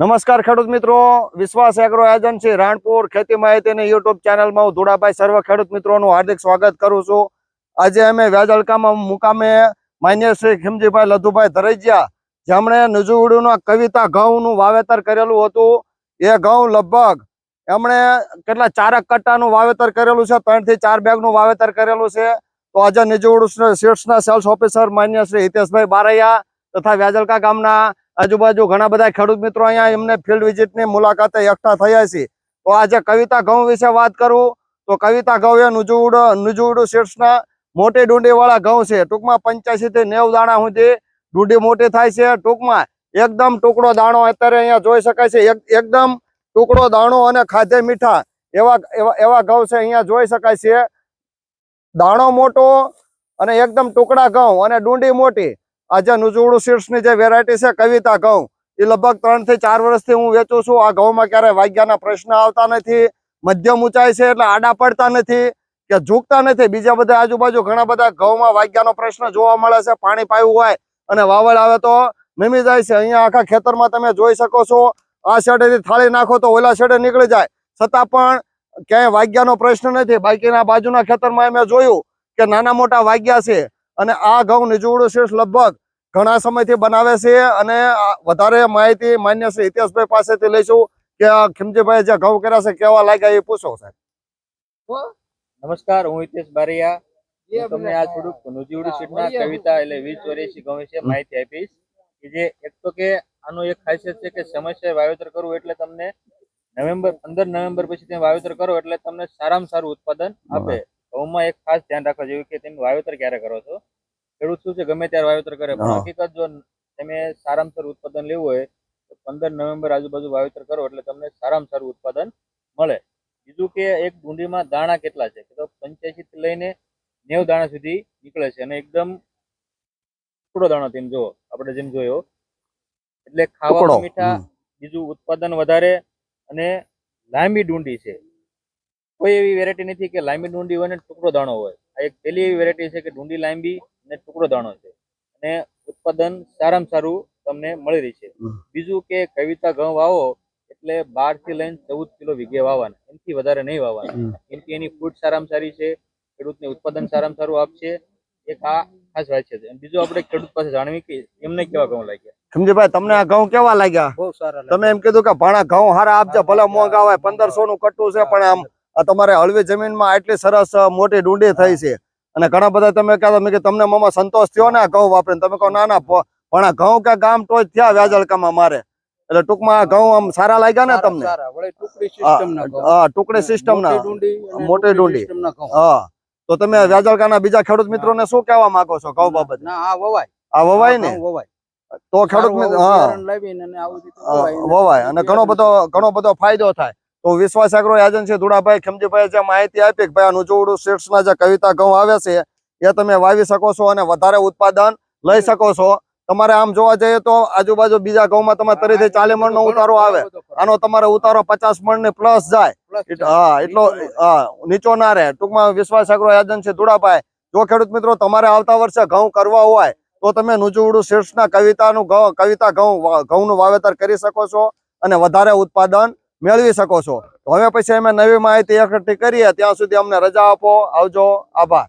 નમસ્કાર ખેડૂત મિત્રો. વિશ્વાસ એગ્રો એજન્સી રાણપુર ખેતી માહિતીની યુટ્યુબ ચેનલમાં હું ધુડાભાઈ સર્વ ખેડૂત મિત્રોનું હાર્દિક સ્વાગત કરું છું. આજે અમે વ્યાજલકામાં મુકામે માન્ય શ્રી ખીમજીભાઈ લધુભાઈ ધરૈજિયા, જેમણે નજુવડુના કવિતા ઘઉંનું વાવેતર કરેલું હતું. એ ઘઉં લગભગ એમણે કેટલા ચારક કટ્ટાનું વાવેતર કરેલું છે ત્રણથી ચાર બેગનું વાવેતર કરેલું છે. તો આજે નિજવડુ શીર્ષના સેલ્સ ઓફિસર માન્ય શ્રી હિતેશભાઈ બારૈયા તથા વ્યાજલકા ગામના આજુબાજુ ઘણા બધા ખેડૂત મિત્રો અહીંયા એમને ફિલ્ડ વિઝિટની મુલાકાતે એકઠા થયા છે. તો આજે કવિતા ઘઉં વિશે વાત કરું, તો કવિતા ઘઉં એ નુજુડ નુજુડ શીર્ષના મોટી ડુંડી વાળા ઘઉં છે. ટૂંકમાં પંચ્યાસી થી નેવ દાણા સુધી ડુંડી મોટી થાય છે. ટૂંકમાં એકદમ ટુકડો દાણો અત્યારે અહીંયા જોઈ શકાય છે. એક- એકદમ ટુકડો દાણો અને ખાધે મીઠા એવા એવા એવા ઘઉં છે અહીંયા જોઈ શકાય છે. દાણો મોટો અને એકદમ ટુકડા ઘઉં અને ડુંડી મોટી. આ જે નુજુડું શીર્ષની જે વેરાયટી છે, કવિતા ઘઉં, એ લગભગ ત્રણથી ચાર વર્ષથી હું વેચું છું. આ ઘઉંમાં ક્યારેય વાગ્યાના પ્રશ્ન આવતા નથી, મધ્યમ ઊંચાઈ છે એટલે આડા પડતા નથી કે ઝૂકતા નથી. બીજા બધા આજુબાજુ ઘણા બધા ઘઉંમાં વાગ્યાનો પ્રશ્ન જોવા મળે છે, પાણી પાયું હોય અને વાવડ આવે તો નમી જાય છે. અહીંયા આખા ખેતરમાં તમે જોઈ શકો છો, આ શેડેથી થાળી નાખો તો ઓલા શેડે નીકળી જાય. છતાં પણ ક્યાંય વાગ્યાનો પ્રશ્ન નથી. બાકીના બાજુના ખેતરમાં મેં જોયું કે નાના મોટા વાગ્યા છે. અને આ ઘઉં નિજોડો શેષ લગભગ ઘણા સમયથી બનાવે છે અને વધારે માહિતી માન્ય શ્રી હિતેશભાઈ પાસેથી લઈશું કે આ ખીમજીભાઈ જે ઘઉં કર્યા છે કેવા લાગ્યા એ પૂછો સાહેબ. નમસ્કાર હું હિતેશ બારિયા. હું તમને આ થોડુંક નુજીવડી સીટના કવિતા એટલે વીસ ચોર્યાસી ગમે છે માહિતી આપીશ. કે જે એક તો કે આનું એક ખાસિયત છે કે સમયસર વાવેતર કરવું એટલે તમને નવેમ્બર પંદર નવેમ્બર પછી તમે વાવેતર કરો એટલે તમને સારામાં સારું ઉત્પાદન આપે. ઘઉંમાં એક ખાસ ધ્યાન રાખવા જેવું કે તમે વાવેતર ક્યારે કરો છો? ખેડૂત શું છે ગમે ત્યારે વાવેતર કરે પણ હકીકત જો તમે સારામાં ઉત્પાદન લેવું હોય તો પંદર નવેમ્બર આજુબાજુ વાવેતર કરો એટલે તમને સારામાં સારું ઉત્પાદન મળે. બીજું કે એક ડુંડીમાં દાણા કેટલા છે? તો પંચ્યાસી થી લઈને નેવ દાણા સુધી નીકળે છે અને એકદમ ટુકડો દાણો તેમ જુઓ આપણે જેમ જોયો. એટલે ખાવામાં મીઠા બીજું ઉત્પાદન વધારે અને લાંબી ડુંડી છે. કોઈ એવી વેરાયટી નથી કે લાંબી ડુંડી હોય ને ટુકડો દાણો હોય. આ એક પહેલી એવી વેરાયટી છે કે ડુંડી લાંબી અને ટુકડો દાણો છે. અને ઉત્પાદન સારામાં સારું તમને મળી રહી છે બીજું કે કવિતા ઘઉં વાવો એટલે બારથી લઈને ચૌદ કિલો વીઘે વાવવાના. એનાથી વધારે નહીં વાવવાના. કેમ કે એની ફૂટ સારામાં સારી છે ખેડૂતને ઉત્પાદન સારામાં સારું આપશે. એક આ ખાસ વાત છે. બીજું આપણે ખેડૂત પાસે જાણવી કે એમને કેવા ઘઉં લાગ્યા? ખીમજીભાઈ તમને આ ઘઉં કેવા લાગ્યા? બહુ સારા તમે એમ કીધું કે ભાણા ઘઉં હારા આપજો ભલે મોંઘા હોય પંદરસો નું કટ્ટું છે પણ આમ તમારે હળવી જમીનમાં આટલી સરસ મોટી ડુંડી થઈ છે. અને ઘણા બધા તમે કહેતા મેં કે તમને મામા સંતોષ થયો ને આ ઘઉં વાપરીને? તમે કહો ના ના પણ ઘઉં કે ગામ ટોચ થયા વ્યાજળકામાં મારે. એટલે ટૂંકમાં ઘઉં આમ સારા લાગ્યા ને તમને? હા ટુકડી સિસ્ટમ ના મોટી ડુંડી. હા. તો તમે વ્યાજળકાના બીજા ખેડૂત મિત્રોને શું કહેવા માંગો છો ઘઉં બાબત? આ વવાય. ને? તો ખેડૂત વવાય. અને ઘણો બધો ઘણો બધો ફાયદો થાય. તો વિશ્વાસ એગ્રો એજન્સી ધુડાભાઈ ખમજીભાઈ જે માહિતી આપી કે ભાઈ આ શીર્ષના જે કવિતા ઘઉં આવે છે એ તમે વાવી શકો છો અને વધારે ઉત્પાદન લઈ શકો છો. તમારે આમ જોવા જઈએ તો આજુબાજુ બીજા ઘઉંમાં તમારે તરીથી ચાલી મણ ઉતારો આવે. આનો તમારે ઉતારો પચાસ મણ ને પ્લસ જાય. હા એટલો હા નીચો ના રહે. ટૂંકમાં વિશ્વાસ એગ્રો એજન્સી ધુડાભાઈ જો ખેડૂત મિત્રો તમારે આવતા વર્ષે ઘઉં કરવા હોય તો તમે નુજુવડું શીર્ષના કવિતાનું કવિતા ઘઉં ઘઉંનું વાવેતર કરી શકો છો અને વધારે ઉત્પાદન મેળવી શકો છો. હવે પછી અમે નવી માહિતી એકઠી કરીએ. ત્યાં સુધી અમને રજા આપો. આવજો. આભાર.